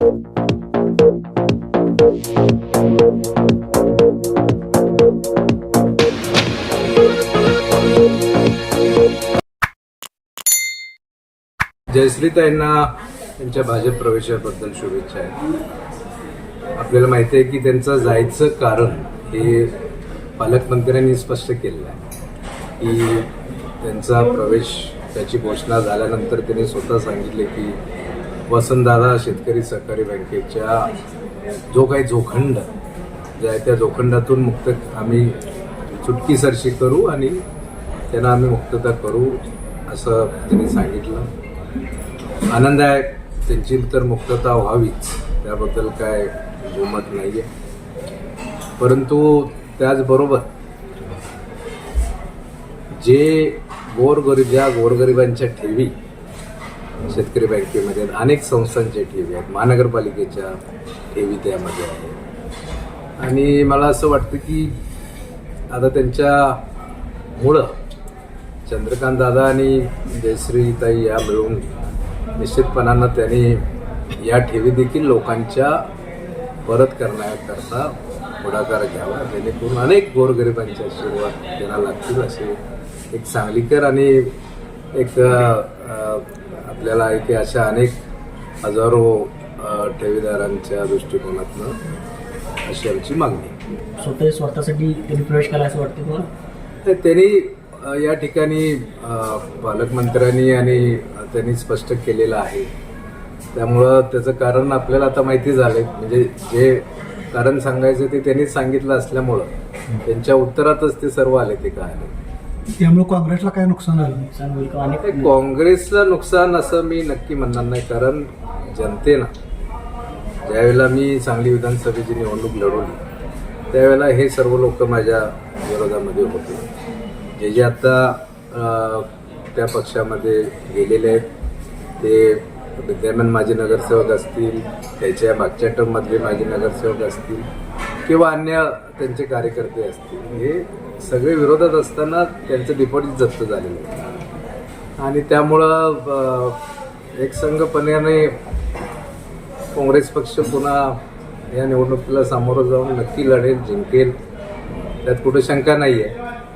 जयश्रीताईंना त्यांच्या भाजप प्रवेशाबद्दल शुभेच्छा आहेत. आपल्याला माहिती आहे की त्यांचं जायचं कारण हे पालकमंत्र्यांनी स्पष्ट केलं आहे. की त्यांचा प्रवेश त्याची घोषणा झाल्यानंतर त्यांनी स्वतः सांगितले की वसंतदादा शेतकरी सहकारी बँकेच्या जो काही जोखंड जे आहे त्या जोखंडातून मुक्त आम्ही चुटकीसरशी करू आणि त्यांना आम्ही मुक्तता करू असं त्यांनी सांगितलं. आनंद आहे त्यांची तर मुक्तता व्हावीच. त्याबद्दल काय दुमत नाही आहे परंतु त्याचबरोबर जे गोरगरीब ज्या गोरगरिबांच्या ठेवी शेतकरी बँकेमध्ये आहेत अनेक संस्थांच्या ठेवी आहेत. महानगरपालिकेच्या ठेवी त्यामध्ये आहेत. आणि मला असं वाटतं की आता त्यांच्या मुळं चंद्रकांत दादा आणि जयश्रीताई या मिळून निश्चितपणानं त्यांनी या ठेवी देखील लोकांच्या परत करण्याकरता पुढाकार घ्यावा. जेणेकरून अनेक गोरगरिबांच्या आशीर्वाद त्यांना लागतील असे एक सांगलीकर आणि एक आपल्याला आहे की अशा अनेक हजारो ठेवीदारांच्या दृष्टिकोनातनं अशी आमची मागणी. स्वतः स्वतःसाठी त्यांनी प्रवेश केला असं वाटतं तुम्हाला? तर त्यांनी या ठिकाणी पालकमंत्र्यांनी आणि त्यांनी स्पष्ट केलेलं आहे. त्यामुळं त्याचं कारण आपल्याला आता माहिती झालंय. म्हणजे जे कारण सांगायचं ते त्यांनीच सांगितलं असल्यामुळं. त्यांच्या उत्तरातच ते सर्व आले ते काय आले त्यामुळे काँग्रेसला काय नुकसान झालं? नुकसान होईल का? अनेक नाही, काँग्रेसचं नुकसान असं मी नक्की म्हणणार नाही कारण जनतेनं ज्यावेळेला मी सांगली विधानसभेची निवडणूक लढवली त्यावेळेला हे सर्व लोक माझ्या विरोधामध्ये होते. जे जे आता त्या पक्षामध्ये गेलेले आहेत ते विद्यमान माजी नगरसेवक असतील त्याच्या मागच्या टर्ममधले माजी नगरसेवक असतील किंवा अन्य त्यांचे कार्यकर्ते असतील. हे सगळे विरोधात असताना त्यांचं डिपॉझिट जप्त झालेलं आहे. आणि त्यामुळं अ, एकसंघपणाने काँग्रेस पक्ष पुन्हा या निवडणुकीला सामोरं जाऊन नक्की लढेल जिंकेल. त्यात कुठं शंका नाही आहे